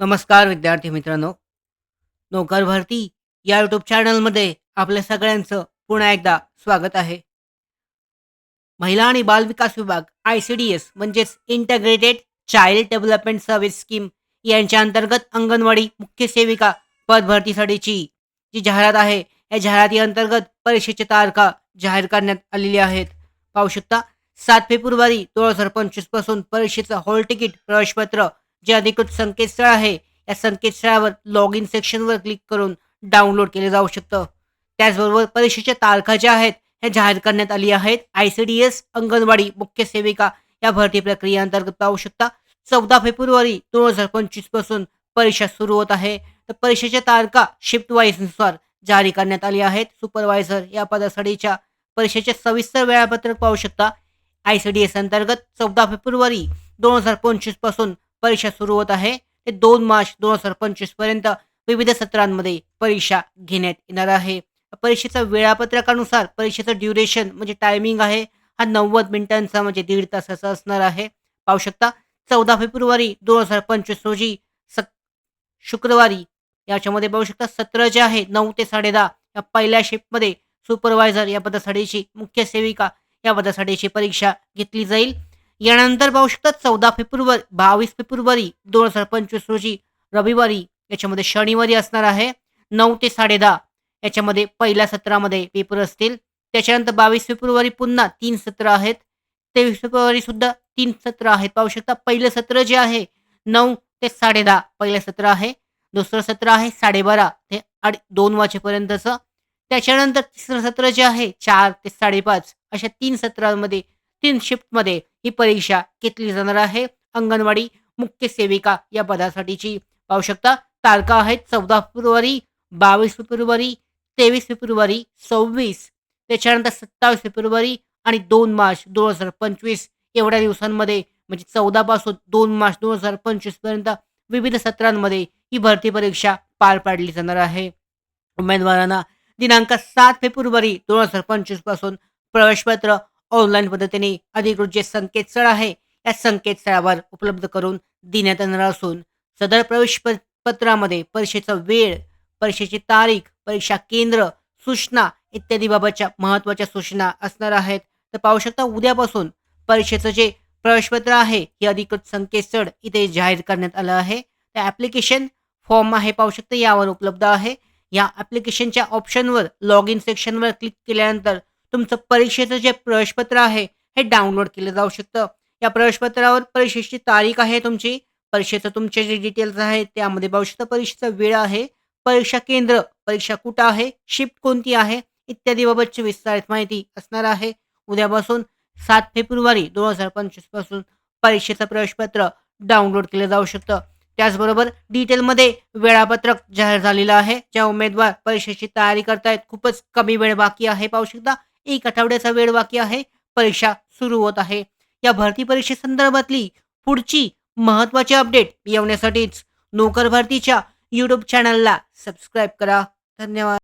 नमस्कार विद्यार्थी मित्रांनो. नोकर भरती या यूट्यूब चॅनलमध्ये आपल्या सगळ्यांचं पुन्हा एकदा स्वागत आहे. महिला आणि बालविकास विभाग आय सी डी एस म्हणजेच integrated child development service scheme यांच्या अंतर्गत अंगणवाडी मुख्य सेविका पद भरतीसाठीची जी जाहिरात आहे या जाहिराती अंतर्गत परीक्षेच्या तारखा जाहीर करण्यात आलेली आहेत. पाहू शकता सात फेब्रुवारी दोन हजार पंचवीसपासून परीक्षेचं हॉल तिकीट प्रवेशपत्र जे अधिकृत संकेतस्थळ आहे या संकेतस्थळावर लॉग इन सेक्शनवर क्लिक करून डाउनलोड केले जाऊ शकतं. त्याचबरोबर परीक्षेच्या तारखा ज्या आहेत ह्या जाहीर करण्यात आली आहेत. I C D S anganwadi मुख्य सेविका या भरती प्रक्रियेअंतर्गत पाहू शकता. चौदा फेब्रुवारी दोन हजार पंचवीसपासून परीक्षा सुरू होत आहे. तर परीक्षेच्या तारखा शिफ्ट वाईजनुसार जारी करण्यात आली आहेत. सुपरवायझर या पदासाठीच्या परीक्षेचे सविस्तर वेळापत्रक पाहू शकता. आय सी डी एस अंतर्गत चौदा फेब्रुवारी दोन हजार पंचवीसपासून परीक्षा सुरू होत आहे. ते दोन मार्च दोन हजार पंचवीसपर्यंत विविध सत्रांमध्ये परीक्षा घेण्यात येणार आहे. परीक्षेच्या वेळापत्रकानुसार परीक्षेचं ड्युरेशन म्हणजे टायमिंग आहे. हा नव्वद मिनिटांचा म्हणजे दीड तासाचा असणार आहे. पाहू शकता चौदा फेब्रुवारी दोन हजार पंचवीस रोजी स शुक्रवारी याच्यामध्ये पाहू शकता सत्र जे आहे नऊ ते साडे दहा या पहिल्या शिफ्टमध्ये सुपरवायझर या पदासाठीची मुख्य सेविका या पदासाठीची परीक्षा घेतली जाईल. यानंतर पाहू शकता चौदा फेब्रुवारी बावीस फेब्रुवारी दोन हजार पंचवीस रोजी रविवारी याच्यामध्ये शनिवारी असणार आहे. नऊ ते साडे दहा याच्यामध्ये पहिल्या सत्रामध्ये पेपर असतील. त्याच्यानंतर बावीस फेब्रुवारी पुन्हा तीन सत्र आहेत. तेवीस फेब्रुवारी सुद्धा तीन सत्र आहेत. पाहू शकता पहिलं सत्र जे आहे नऊ ते साडे दहा पहिलं सत्र आहे. दुसरं सत्र आहे साडेबारा ते अडी दोन वाजेपर्यंतचं. त्याच्यानंतर तिसरं सत्र जे आहे चार ते साडेपाच अशा तीन सत्रांमध्ये तीन शिफ्टमध्ये ही परीक्षा घेतली जाणार आहे. अंगणवाडी मुख्य सेविका या पदासाठीची पाहू शकता. तारखा आहेत चौदा फेब्रुवारी बावीस फेब्रुवारी तेवीस फेब्रुवारी सव्वीस त्याच्यानंतर सत्तावीस फेब्रुवारी आणि दोन मार्च दोन हजार पंचवीस. एवढ्या दिवसांमध्ये म्हणजे चौदा पासून दोन मार्च दोन हजार पंचवीसपर्यंत विविध सत्रांमध्ये ही भरती परीक्षा पार पाडली जाणार आहे. उमेदवारांना दिनांक सात फेब्रुवारी दोन हजार पंचवीसपासून प्रवेशपत्र ऑनलाईन पद्धतीने अधिकृत जे संकेतस्थळ आहे या संकेतस्थळावर उपलब्ध करून देण्यात येणार असून सदर प्रवेश प- पत्रामध्ये परीक्षेचा वेळ परीक्षेची तारीख परीक्षा केंद्र सूचना इत्यादी बाबतच्या महत्त्वाच्या सूचना असणार आहेत. तर पाहू शकता उद्यापासून परीक्षेचं जे प्रवेशपत्र आहे हे अधिकृत संकेतस्थळ इथे जाहीर करण्यात आलं आहे. त्या ॲप्लिकेशन फॉर्म आहे पाहू शकता यावर उपलब्ध आहे. या ॲप्लिकेशनच्या ऑप्शनवर लॉग इन सेक्शनवर क्लिक केल्यानंतर तुमचं परीक्षेचं जे प्रवेशपत्र आहे हे डाउनलोड केलं जाऊ शकतं. या प्रवेशपत्रावर परीक्षेची तारीख आहे तुमची परीक्षेचं तुमचे जे डिटेल्स आहेत त्यामध्ये पाहू शकता परीक्षेचा वेळ आहे परीक्षा केंद्र परीक्षा कुठं आहे शिफ्ट कोणती आहे इत्यादी बाबतची विस्तारित माहिती असणार आहे. उद्यापासून सात फेब्रुवारी दोन हजार पंचवीसपासून परीक्षेचं प्रवेशपत्र डाउनलोड केलं जाऊ शकतं. त्याचबरोबर डिटेलमध्ये वेळापत्रक जाहीर झालेलं आहे ज्या उमेदवार परीक्षेची तयारी करतायत खूपच कमी वेळ बाकी आहे पाहू शकता. एक आठवड्याचा वेळ बाकी आहे. परीक्षा सुरू होत आहे. या भरती परीक्षेसंदर्भातली पुढची महत्त्वाची अपडेट येवण्यासाठीच नोकर भरतीच्या यूट्यूब चॅनलला सबस्क्राईब करा. धन्यवाद.